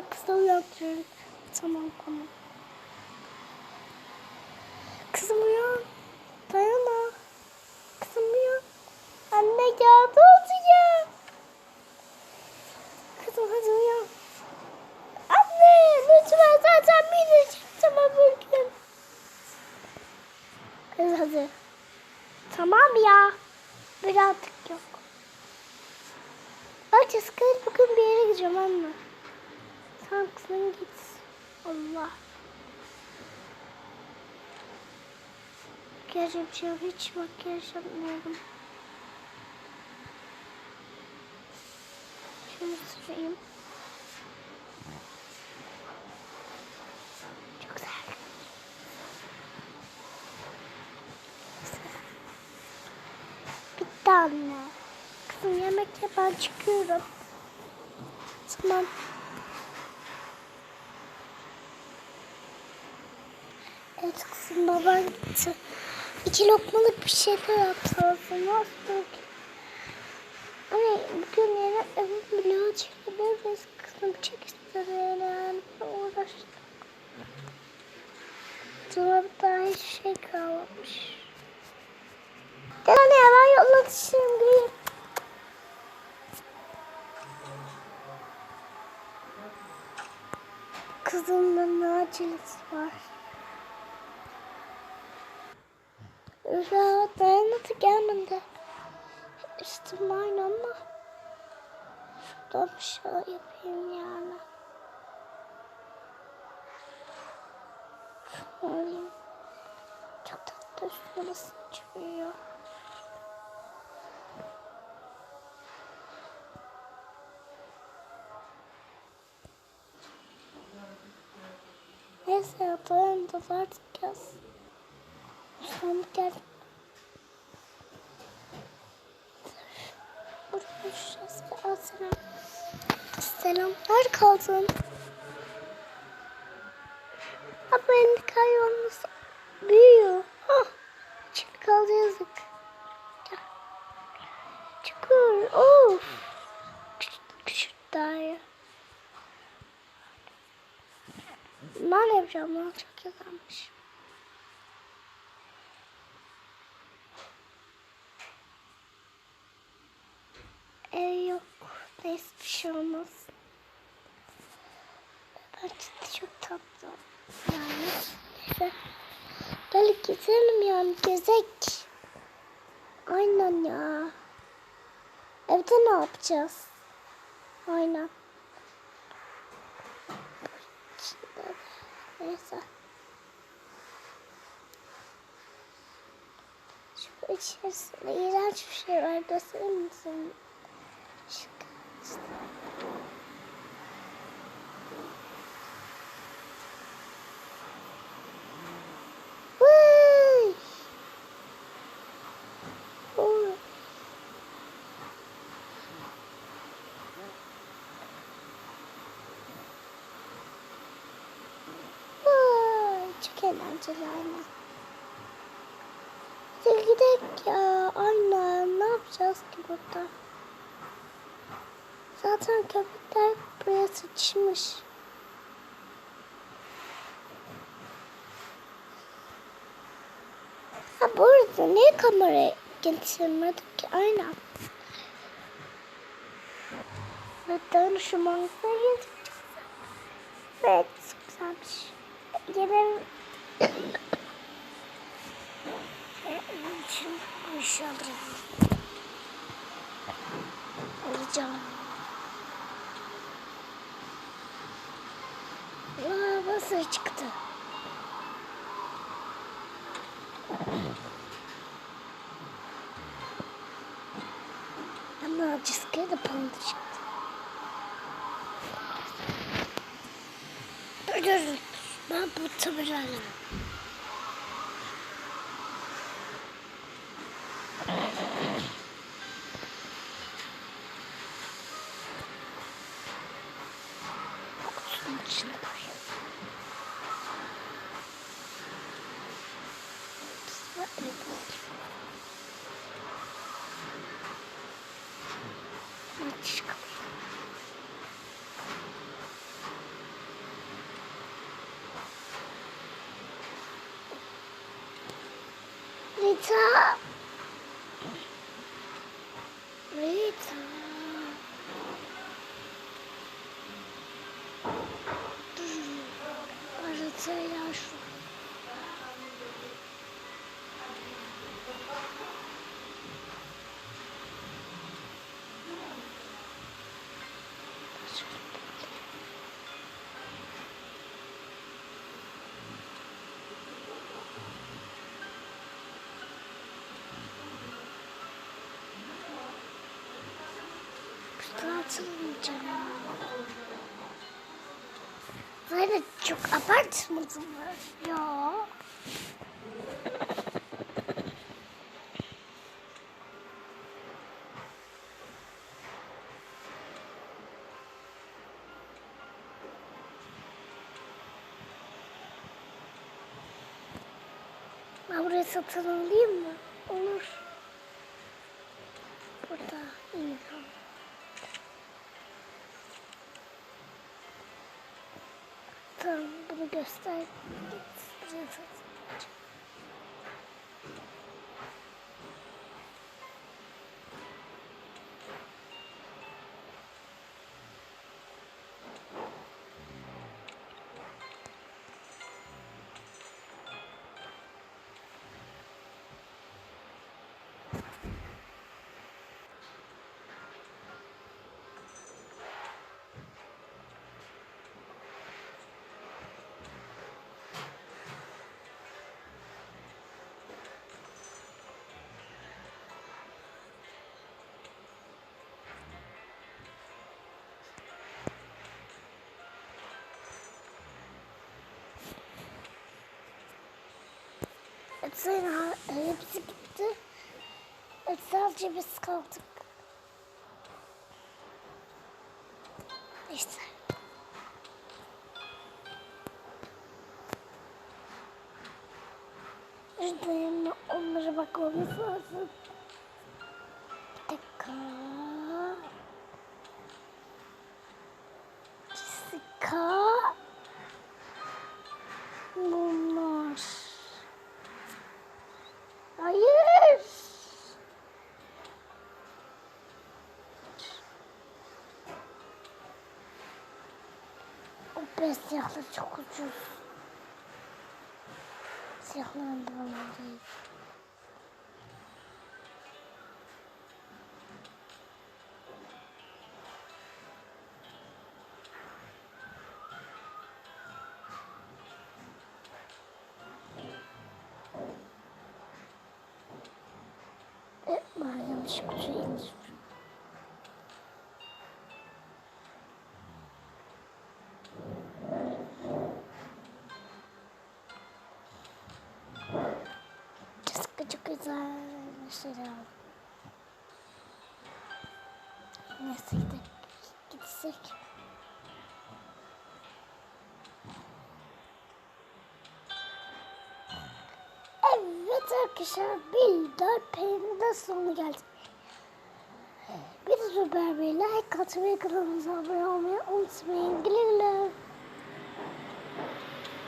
Hemen kızı uyandırıyorum. Tamam tamam. Kızım uyan. Dayana. Kızım uyan. Anne ya ne oldu ya? Kızım hadi uyan. Anne lütfen zaten beni tamam bugün. Kız hadi. Tamam ya. Bir artık yok. Bak Jessica bugün bir yere gideceğim anne. Tamam kızım git. Allah. Yapacağım. Hiç makyaj yapmıyorum. Şunu süreyim. Çok güzel. Bitti anne. Kızım yemek ye ben çıkıyorum. Tamam. Kızım baban. İki lokmalık bir şeyler yaptı ağzına. Nasıl Anne bugün yine evin bloğu çekebiliriz. Kızım çek istedi yani. Uğraştık. Dolapta hiçbir şey kalmamış. Gel anne ben yolla dışarım gireyim. Kızımla ne acelesi var? Ya dayanmadı gelmedi. Üstüm ama şuradan bir şey yapayım yani. Alayım. Çok tatlı üstüne çıkıyor. Neyse ya dayandı artık yaz. Son gel. Buluşacağız. Al selam. Selam. Nerede kaldın? Abi benim kaybolması büyüyor. Ah. Şimdi kaldı yazık. Çıkıyor. Of. Küçük, küçük. Ben yapacağım çok yalanmış. Ee, yok. Neyse bir şey olmaz. Bence de çok tatlı. Yani. Gel gezelim yani gezek. Aynen ya. Evde ne yapacağız? Aynen. Neyse. Şu içerisinde iğrenç bir şey var. Gösterir misin? Vay! Çok eğlenceli. Hadi gidelim ya. Aynen. Ne yapacağız ki burada? Zaten köpekler buraya sıçmış. Ha bu arada niye kamerayı getirmedik ki? Aynen. Ve danışmanlıkla getireceğiz. Evet, güzelmiş. Yemeğim... Şimdi bu işi alırım. Alacağım. Nasıl çıktı? Ama acıskaya da panda çıktı. Dur dur dur. Ben bu tabelayla. Kutunun içine koyayım. Lita. Lita. Кажется, я. Atılmayacağım. Böyle çok abartmadın mı? Ya. Ben buraya satın alayım mı? Olur. Burada iyi tamam. Tamam bunu göster. Git. Alacağım. Hepsi, gitti. Hepsi sadece biz kaldık. İşte. Şuradan onlara bakmamız lazım. Bir dakika. Beyaz siyahlar çok ucuz. Siyahların. E, ben yanlış kutuya indirdim. Güzel mesela. Gidelim. Gitsek. Evet arkadaşlar bir dört perinin sonu geldi. Bir de Süper Bey like atmayı kanalımıza abone olmayı unutmayın. Güle güle.